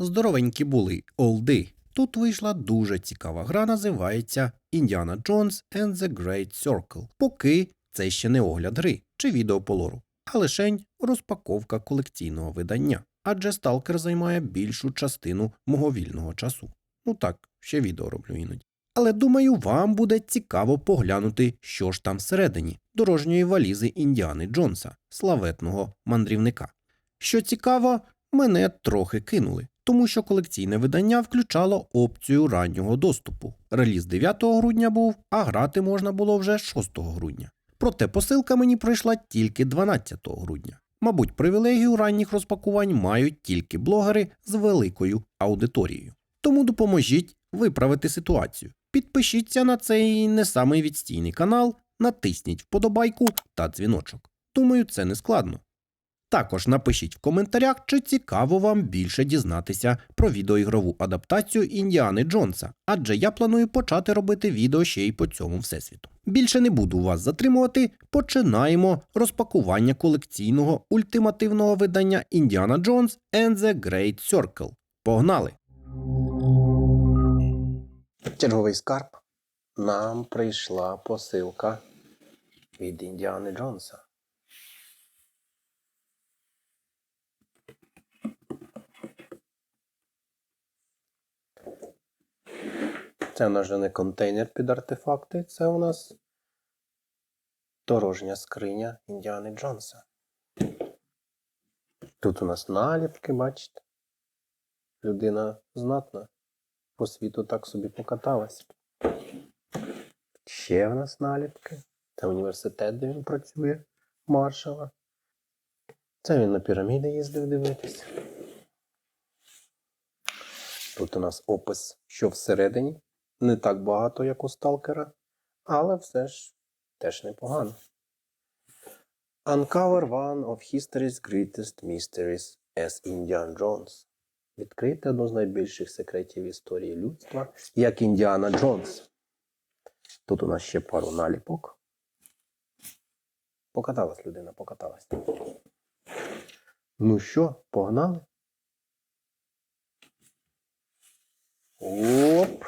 Здоровенькі були олди. Тут вийшла дуже цікава гра, називається Indiana Jones and the Great Circle. Поки це ще не огляд гри чи відео по лору, а лишень розпаковка колекційного видання. Адже сталкер займає більшу частину мого вільного часу. Ну так, ще відео роблю іноді. Але думаю, вам буде цікаво поглянути, що ж там всередині дорожньої валізи Індіани Джонса, славетного мандрівника. Що цікаво, мене трохи кинули, тому що колекційне видання включало опцію раннього доступу. Реліз 9 грудня був, а грати можна було вже 6 грудня. Проте посилка мені прийшла тільки 12 грудня. Мабуть, привілегію ранніх розпакувань мають тільки блогери з великою аудиторією. Тому допоможіть виправити ситуацію. Підпишіться на цей не самий відстійний канал, натисніть вподобайку та дзвіночок. Думаю, це не складно. Також напишіть в коментарях, чи цікаво вам більше дізнатися про відеоігрову адаптацію Індіани Джонса, адже я планую почати робити відео ще й по цьому всесвіту. Більше не буду вас затримувати. Починаємо розпакування колекційного ультимативного видання Індіана Джонс and the Great Circle. Погнали! Черговий скарб. Нам прийшла посилка від Індіани Джонса. Це у нас вже не контейнер під артефакти, це у нас дорожня скриня Індіани Джонса. Тут у нас наліпки, бачите? Людина знатна. По світу так собі покаталась. Ще в нас наліпки. Це університет, де він працює, маршала. Це він на піраміди їздив дивитися. Тут у нас опис, що всередині. Не так багато, як у сталкера, але все ж теж непогано. Uncover one of history's greatest mysteries as Indiana Jones. Відкрити одну з найбільших секретів історії людства, як Індіана Джонс. Тут у нас ще пару наліпок. Покаталась людина, покаталась. Ну що, погнали? Оп.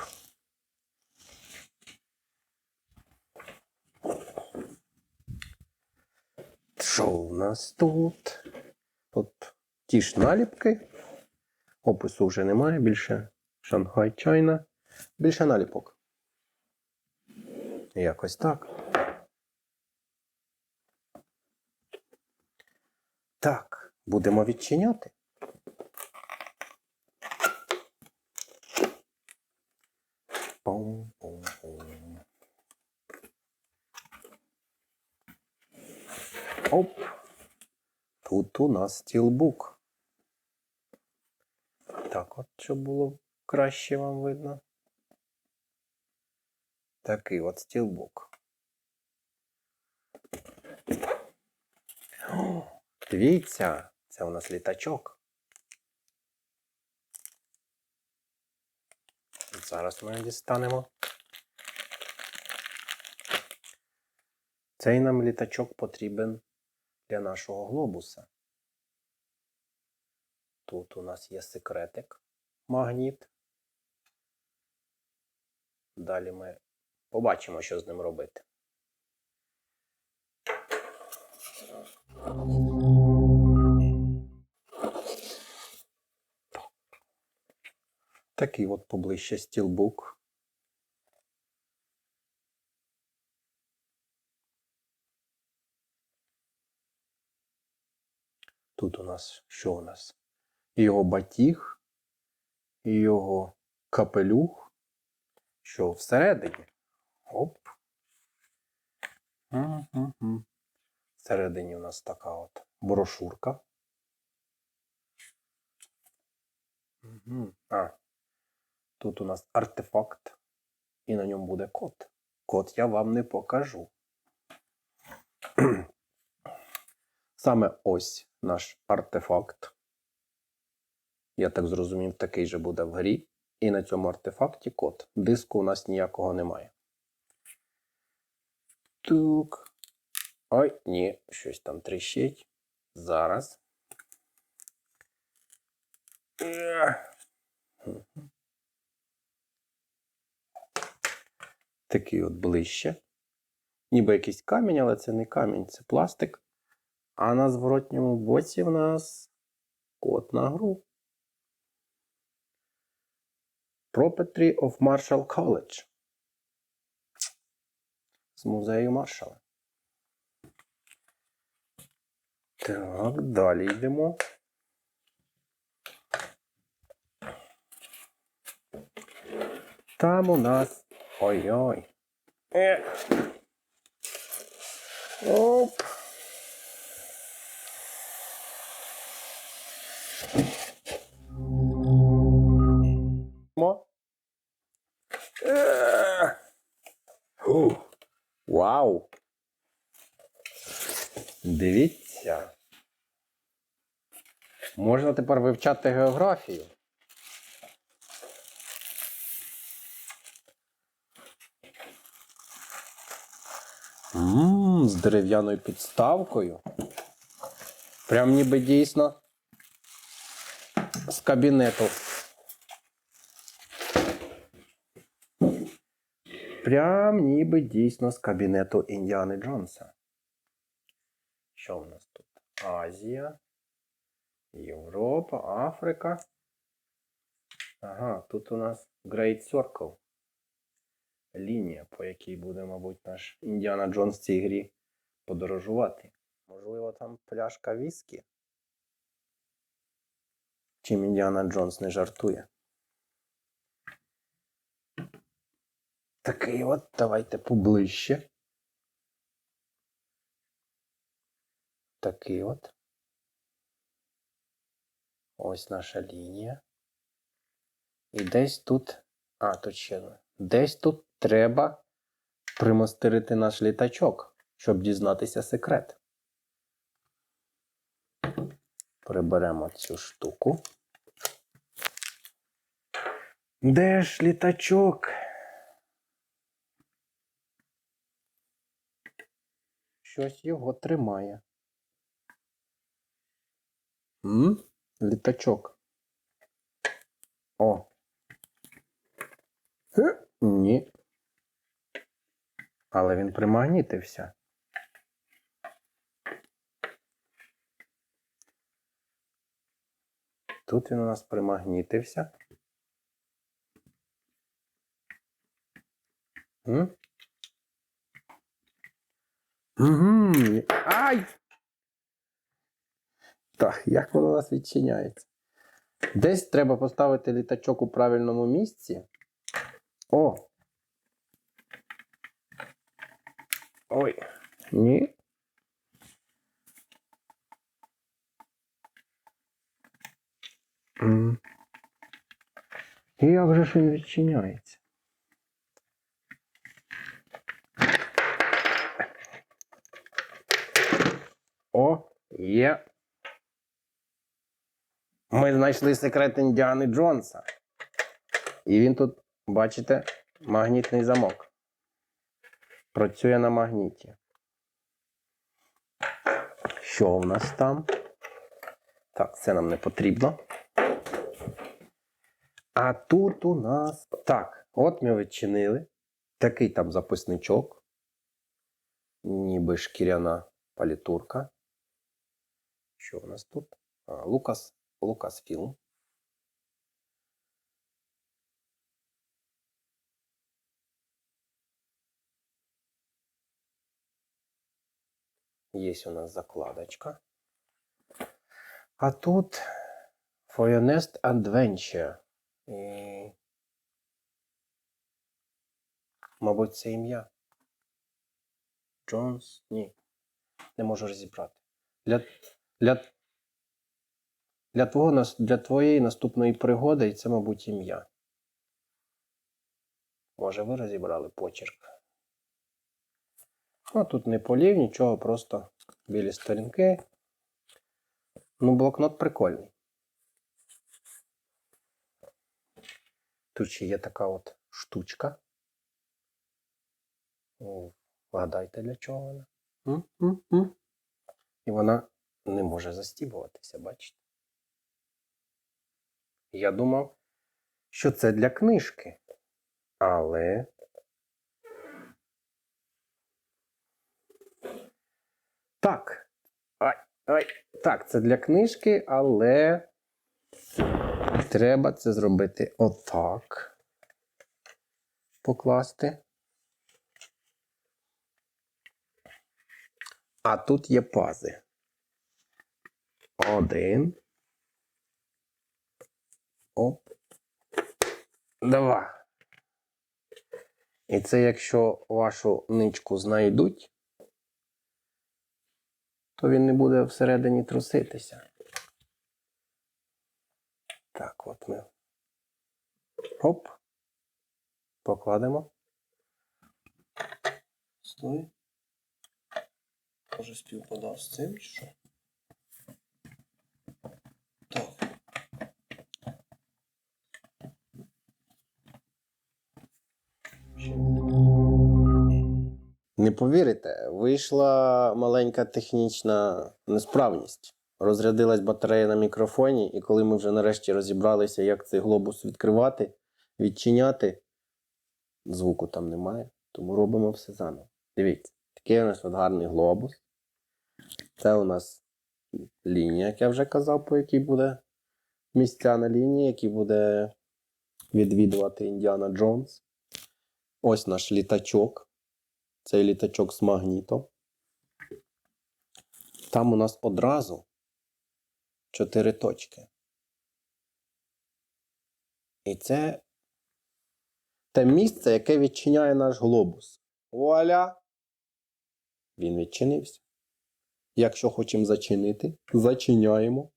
Що у нас тут? Тут ті ж наліпки. Опису вже немає, більше Шанхай Чайна. Більше наліпок. Якось так. Так, будемо відчиняти. Пум-пум-пум. Оп. Тут у нас стілбук. Так, от, щоб було краще вам видно. Такий от стілбук. Дивіться, це у нас літачок. Зараз ми дістанемо. Цей нам літачок потрібен для нашого глобуса. Тут у нас є секретик, магніт. Далі ми побачимо, що з ним робити. Такий от поближче стілбук. Тут у нас що у нас? Його батіг, і його капелюх, що всередині. Оп. М-м-м. Всередині у нас така от брошурка. Мгм. А, тут у нас артефакт, і на ньому буде код. Код я вам не покажу. Саме ось наш артефакт. Я так зрозумів, такий же буде в грі. І на цьому артефакті код. Диску у нас ніякого немає. Тук. Ой, ні, щось там тріщить. Зараз. Такий от ближче. Ніби якийсь камінь, але це не камінь, це пластик. А на зворотньому боці в нас код на гру. Property of Marshall College. З музею Маршала. Так, далі йдемо. Там у нас. Ой-ой. Е. Оп. Мо. Е. Вау. Дивіться. Можна тепер вивчати географію. Ммм, з дерев'яною підставкою. Прям ніби дійсно з кабінету. Прям ніби дійсно з кабінету Індіани Джонса. Що в нас тут? Азія, Європа, Африка. Ага, тут у нас Great Circle. Лінія, по якій буде, мабуть, наш Індіана Джонс в цій грі подорожувати. Можливо, там пляшка віскі? Чим Індіана Джонс не жартує. Такий от, давайте поближче. Такий от. Ось наша лінія. І десь тут. А, одне. Десь тут треба примастерити наш літачок, щоб дізнатися секрет. Приберемо цю штуку. Де ж літачок? Щось його тримає. М? Літачок. О. Е, Ні. Але він примагнітився. Тут він у нас примагнітився. М? Угу. Ай! Так, як воно у нас відчиняється? Десь треба поставити літачок у правильному місці. О! Ой. Ні. І як же ж він відчиняється? О, є. Ми знайшли секрет Індіани Джонса. І він тут, бачите, магнітний замок. Працює на магніті. Що в нас там? Так, це нам не потрібно. А тут у нас. Так, от ми відчинили. Такий там записничок. Ніби шкіряна палітурка. Що в нас тут? Лукас, Лукас Філм. Есть у нас закладочка. А тут For your next adventure. І... Мабуть, це ім'я. Джонс? Ні. Не можу розібрати. Для, для, для, твого, для твоєї наступної пригоди і це, мабуть, ім'я. Може, ви розібрали почерк. А тут не полів, нічого, просто білі сторінки. Ну, блокнот прикольний. Тут ще є така от штучка. Вгадайте, для чого вона? І вона не може застібуватися, бачите? Я думав, що це для книжки. Але. Так. Ай, ай. Так, це для книжки, але треба це зробити отак. Покласти. А тут є пази. Один. Оп. Два. І це якщо вашу ничку знайдуть, то він не буде всередині труситися. Так, от ми. Оп. Покладемо. Стой. Може співпадав з цим що? Не повірите, вийшла маленька технічна несправність. Розрядилась батарея на мікрофоні, і коли ми вже нарешті розібралися, як цей глобус відкривати, відчиняти, звуку там немає, тому робимо все заново. Дивіться, такий у нас от гарний глобус. Це у нас лінія, як я вже казав, по якій буде місця на лінії, які буде відвідувати Індіана Джонс. Ось наш літачок. Цей літачок з магнітом. Там у нас одразу чотири точки. І це те місце, яке відчиняє наш глобус. Вуаля! Він відчинився. Якщо хочемо зачинити, зачиняємо.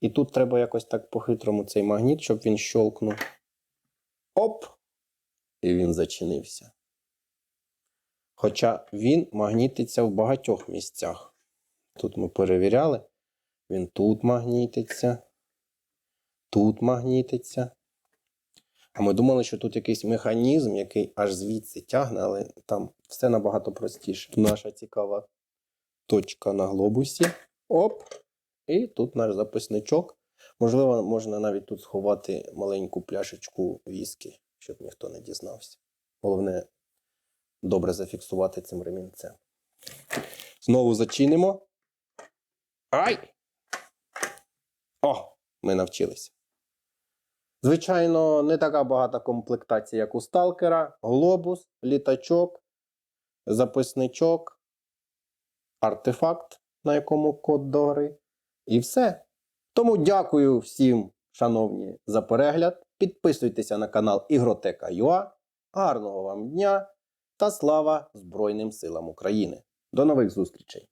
І тут треба якось так по-хитрому цей магніт, щоб він щолкнув. Оп! І він зачинився. Хоча він магнітиться в багатьох місцях. Тут ми перевіряли. Він тут магнітиться, тут магнітиться. А ми думали, що тут якийсь механізм, який аж звідси тягне, але там все набагато простіше. Наша цікава точка на глобусі. Оп! І тут наш записничок. Можливо, можна навіть тут сховати маленьку пляшечку віскі, щоб ніхто не дізнався. Головне добре зафіксувати цим ремінцем. Знову зачинимо. Ай! О! Ми навчилися. Звичайно, не така багата комплектація, як у сталкера. Глобус, літачок, записничок, артефакт, на якому код до гри. І все. Тому дякую всім, шановні, за перегляд. Підписуйтеся на канал Ігротека.ua. Гарного вам дня та слава Збройним силам України. До нових зустрічей!